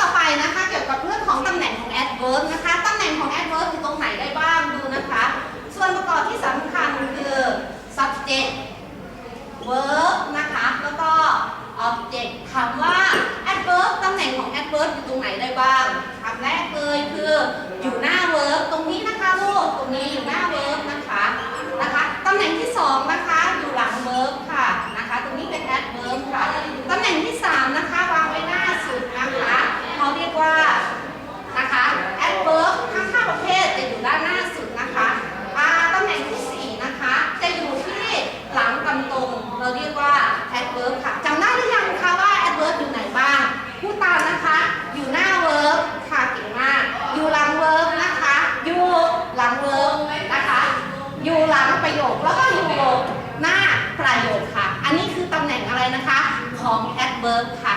ต่อไปนะคะ เกี่ยวกับเรื่องของตำแหน่งของ adverb นะคะตำแหน่งของ adverb คือตรงไหนได้บ้างดูนะคะ ส่วนประกอบที่สำคัญคือ subject verb นะคะแล้วก็ object คำว่า adverb ตำแหน่งของ adverb อยู่ตรงไหนได้บ้างคำแรกเลยคืออยู่หน้า verb ตรงนี้นะคะลูกตรงนี้อยู่หน้า verb นะคะนะคะตำแหน่งที่สองนะคะอยู่หลัง verb ค่ะนะคะ ตรงนี้เป็น adverb ค่ะตำแหน่งที่สามนะคะวางไว้หน้าสุดนะคะเขาเรียกว่า นะคะ adverb ทั้งห้าประเภทจะอยู่ด้านหน้าสุดนะคะอ่าตำแหน่งที่สี่นะคะ จะอยู่ที่หลังกำตรง เราเรียกว่า adverb ค่ะจำได้หรือยังคะว่า adverb อยู่ไหนบ้างพูดตามนะคะ อยู่หน้า verb ค่ะเก่งมาก อยู่หลัง verb นะคะ อยู่หลัง verb นะคะ อยู่หลังประโยคแล้วก็อยู่หน้าประโยคค่ะ อันนี้คือตำแหน่งอะไรนะคะของ adverb ค่ะ